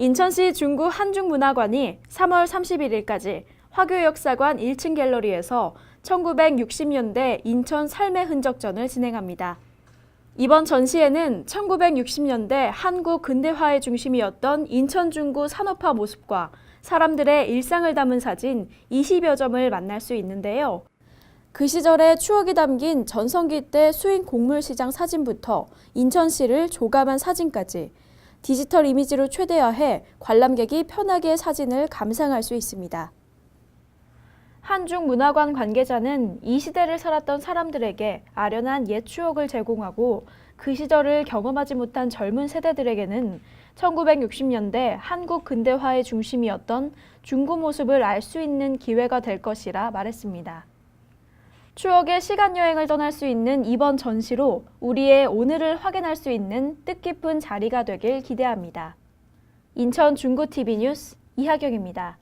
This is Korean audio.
인천시 중구 한중문화관이 3월 31일까지 화교역사관 1층 갤러리에서 1960년대 인천 삶의 흔적전을 진행합니다. 이번 전시회는 1960년대 한국 근대화의 중심이었던 인천 중구 산업화 모습과 사람들의 일상을 담은 사진 20여 점을 만날 수 있는데요. 그 시절의 추억이 담긴 전성기 때 수인 곡물 시장 사진부터 인천시를 조감한 사진까지 디지털 이미지로 최대화해 관람객이 편하게 사진을 감상할 수 있습니다. 한중 문화관 관계자는 이 시대를 살았던 사람들에게 아련한 옛 추억을 제공하고 그 시절을 경험하지 못한 젊은 세대들에게는 1960년대 한국 근대화의 중심이었던 중구 모습을 알 수 있는 기회가 될 것이라 말했습니다. 추억의 시간 여행을 떠날 수 있는 이번 전시로 우리의 오늘을 확인할 수 있는 뜻깊은 자리가 되길 기대합니다. 인천 중구 TV 뉴스 이하경입니다.